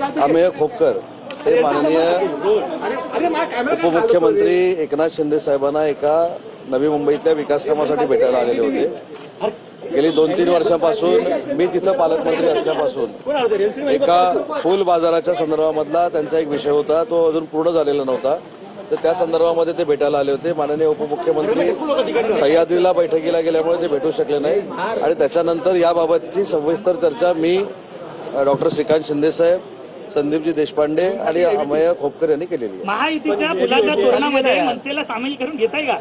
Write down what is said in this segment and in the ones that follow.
अमेय खोपकर हे माननीय उपमुख्यमंत्री एकनाथ शिंदे साहेबांना एका नवी मुंबईतल्या विकास कामासाठी भेटायला आलेले होते. गेली दोन तीन वर्षापासून मी तिथं पालकमंत्री असल्यापासून एका फुल बाजाराच्या संदर्भामधला त्यांचा एक विषय होता तो अजून पूर्ण झालेला नव्हता. तर त्या संदर्भामध्ये ते भेटायला आले होते. माननीय उपमुख्यमंत्री सह्याद्रीला बैठकीला गेल्यामुळे ते भेटू शकले नाही. आणि त्याच्यानंतर याबाबतची सविस्तर चर्चा मी डॉक्टर श्रीकांत शिंदे साहेब संदीपजी देशपांडे आणि अमय खोपकर यांनी केलेली आहे. महायुतीच्या फुलाच्या तोरणामध्ये मनसेला सामील करून घेताय का?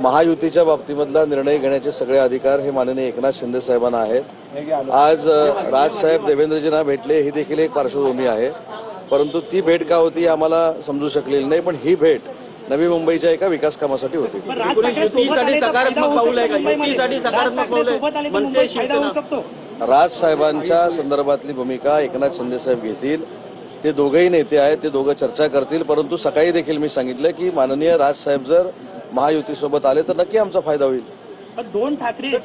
महायुतीच्या बाबतीमधला निर्णय घेण्याचे सगळे अधिकार हे माननीय एकनाथ शिंदे साहेबांना आहेत. आज राजसाहेब देवेंद्रजींना भेटले ही देखील एक पार्श्वभूमी आहे. परंतु ती भेट का होती आम्हाला समजू शकलेली नाही पण ही भेट नवी मुंबईच्या एका विकास कामासाठी होती. सकारात्मक पाऊल आहे. सोबत आले तर मनसे, मुंबईत फायदा होऊ शिवसेना. शकतो राज साहेबांच्या संदर्भातली भूमिका एकनाथ शिंदे साहेब घेतील. ते दोघेही नेते आहेत ते दोघं चर्चा करतील. परंतु सकाळी देखील मी सांगितलं की माननीय राज साहेब जर महायुतीसोबत आले तर नक्की आमचा फायदा होईल. पण दोन ठाकरे ही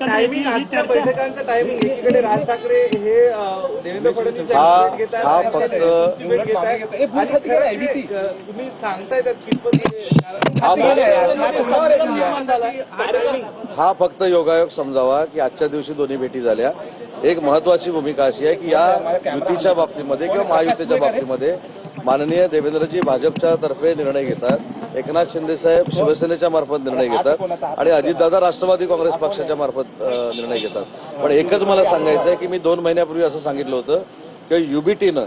बैठकांचं टायमिंग एकीकडे राज ठाकरे हे देवेंद्र फडणवीस हा हा फक्त तुम्ही सांगताय हा फक्त योगायोग समजावा की आजच्या दिवशी दोन्ही भेटी झाल्या. एक महत्वाची भूमिका अशी आहे की या युतीच्या बाबतीमध्ये किंवा महायुतीच्या बाबतीमध्ये माननीय देवेंद्रजी भाजपच्या तर्फे निर्णय घेतात. एकनाथ शिंदे साहेब शिवसेनेच्या मार्फत निर्णय घेतात आणि अजितदादा राष्ट्रवादी काँग्रेस पक्षाच्या मार्फत निर्णय घेतात. पण एकच मला सांगायचं आहे की मी दोन महिन्यापूर्वी असं सांगितलं होतं की युबीटीनं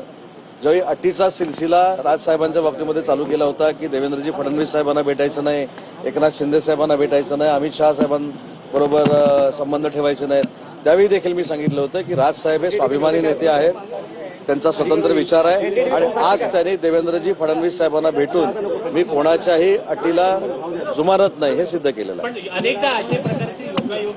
ज्यावेळी अटीचा सिलसिला राजसाहेबांच्या बाबतीमध्ये चालू केला होता की देवेंद्रजी फडणवीस साहेबांना भेटायचं नाही एकनाथ शिंदे साहेबांना भेटायचं नाही अमित शहा साहेबांबरोबर संबंध ठेवायचे नाहीत. त्यावेळी देखील मी सांगितलं होतं की राजसाहेब हे स्वाभिमानी नेते आहेत त्यांचा स्वतंत्र विचार आहे आणि आज त्यांनी देवेंद्रजी फडणवीस साहेबांना भेटून मी कोणाच्याही अटीला जुमानत नाही हे सिद्ध केलेलं आहे. अनेकदा अशा प्रकारचे नाही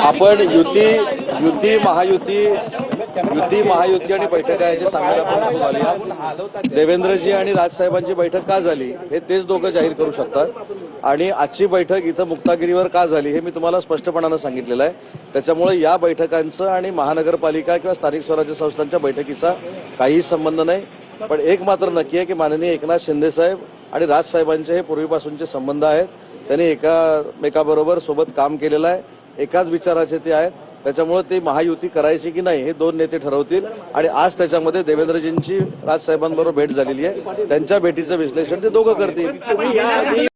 आपण युती युती महायुती युती महायुती आणि बैठका याची सांगायला पण खूप आली आहे. देवेंद्रजी आणि राजसाहेबांची बैठक का झाली हे तेच दोघं जाहीर करू शकतात. आणि आजची बैठक इथं मुक्तागिरीवर का झाली हे मी तुम्हाला स्पष्टपणानं सांगितलेलं आहे. त्याच्यामुळे या बैठकांचं आणि महानगरपालिका किंवा स्थानिक स्वराज्य संस्थांच्या बैठकीचा काहीही संबंध नाही. पण एक मात्र नक्की आहे की माननीय एकनाथ शिंदे साहेब आणि राजसाहेबांचे हे पूर्वीपासूनचे संबंध आहेत. त्यांनी एकामेकाबरोबर सोबत काम केलेलं आहे. एकाच विचाराचे ते आहेत. त्याच्यामुळे ती महायुती करायची की नाही हे दोन नेते ठरवतील. आणि आज त्याच्यामध्ये देवेंद्रजींची राजसाहेबांबरोबर भेट झालेली आहे. त्यांच्या भेटीचं विश्लेषण ते दोघं करतील.